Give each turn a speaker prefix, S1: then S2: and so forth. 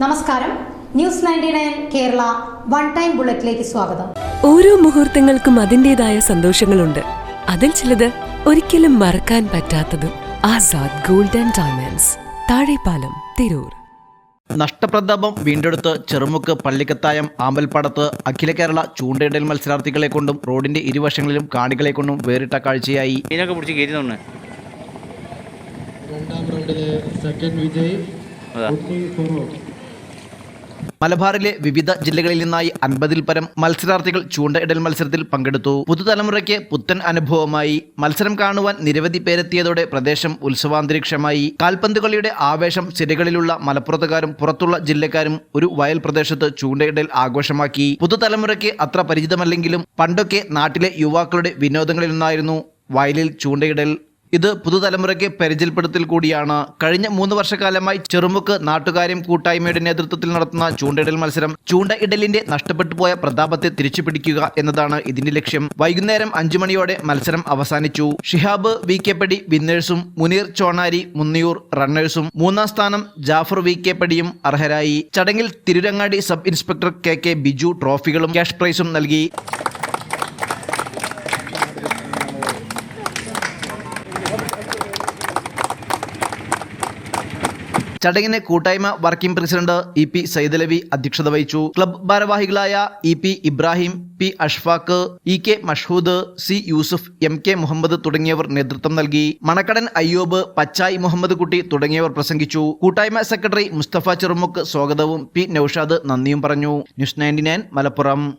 S1: നമസ്കാരം. News ninety nine Kerala. One time ബുള്ളറ്റിലേക്ക് സ്വാഗതം.
S2: ഓരോ മുഹൂർത്തങ്ങൾക്കും അതിന്റെതായ സന്തോഷങ്ങളുണ്ട്. അതിൽ ചിലത് ഒരിക്കലും മറക്കാൻ പറ്റാത്തതും ആസാദ് ഗോൾഡൻ ഡയമണ്ട്സ് താഴെപ്പാലം തിരൂർ.
S3: നഷ്ടപ്രതാപം വീണ്ടെടുത്ത് ചെറുമുക്ക് പള്ളിക്കത്തായം ആമ്പൽപ്പാടത്ത് അഖില കേരള ചൂണ്ടയിടൽ മത്സരാർത്ഥികളെ കൊണ്ടും റോഡിന്റെ ഇരുവശങ്ങളിലും കാണികളെ കൊണ്ടും വേറിട്ട കാഴ്ചയായി.
S4: മീനൊക്കെ പിടിച്ച്
S5: രണ്ടാം റൗണ്ടിലെ സെക്കൻഡ് വിജയ്
S3: മലബാറിലെ വിവിധ ജില്ലകളിൽ നിന്നായി അൻപതിൽ പരം മത്സരാർത്ഥികൾ ചൂണ്ടയിടൽ മത്സരത്തിൽ പങ്കെടുത്തു. പുതുതലമുറയ്ക്ക് പുത്തൻ അനുഭവമായി മത്സരം കാണുവാൻ നിരവധി പേരെത്തിയതോടെ പ്രദേശം ഉത്സവാന്തരീക്ഷമായി. കാൽപന്ത് കളിയുടെ ആവേശം സിരകളിലുള്ള മലപ്പുറത്തുകാരും പുറത്തുള്ള ജില്ലക്കാരും ഒരു വയൽ പ്രദേശത്ത് ചൂണ്ടയിടൽ ആഘോഷമാക്കി. പുതുതലമുറയ്ക്ക് അത്ര പരിചിതമല്ലെങ്കിലും പണ്ടൊക്കെ നാട്ടിലെ യുവാക്കളുടെ വിനോദങ്ങളിൽ വിനോദങ്ങളിലൊന്നായിരുന്നു വയലിൽ ചൂണ്ടയിടൽ ഇത് പുതുതലമുറയ്ക്ക് പരിചയപ്പെടുത്തൽ കൂടിയാണ്. കഴിഞ്ഞ മൂന്ന് വർഷക്കാലമായി ചെറുമുക്ക് നാട്ടുകാര്യം കൂട്ടായ്മയുടെ നേതൃത്വത്തിൽ നടത്തുന്ന ചൂണ്ടയിടൽ മത്സരം ചൂണ്ടയിടലിന്റെ നഷ്ടപ്പെട്ടു പോയ പ്രതാപത്തെ തിരിച്ചു പിടിക്കുക എന്നതാണ് ഇതിന്റെ ലക്ഷ്യം. വൈകുന്നേരം അഞ്ചു മണിയോടെ മത്സരം അവസാനിച്ചു. ഷിഹാബ് വി കെ പടി വിന്നേഴ്സും മുനീർ ചോണാരി മുന്നിയൂർ റണ്ണേഴ്സും മൂന്നാം സ്ഥാനം ജാഫർ വി കെ പടിയും അർഹരായി. ചടങ്ങിൽ Tirurangadi sub inspector K K Biju ട്രോഫികളും cash പ്രൈസും നൽകി. ചടങ്ങിന് കൂട്ടായ്മ working president E P Saidalavi അധ്യക്ഷത വഹിച്ചു. ക്ലബ് ഭാരവാഹികളായ E P Ibrahim P Ashfaq E K Mashhood C Yusuf M K Muhammad തുടങ്ങിയവർ നേതൃത്വം നൽകി. മണക്കടൻ അയ്യൂബ് പച്ചായ് മുഹമ്മദ് കുട്ടി തുടങ്ങിയവർ പ്രസംഗിച്ചു. കൂട്ടായ്മ സെക്രട്ടറി മുസ്തഫ ചെറുമുക്ക് സ്വാഗതവും പി നൌഷാദ് നന്ദിയും പറഞ്ഞു. News ninety Malappuram.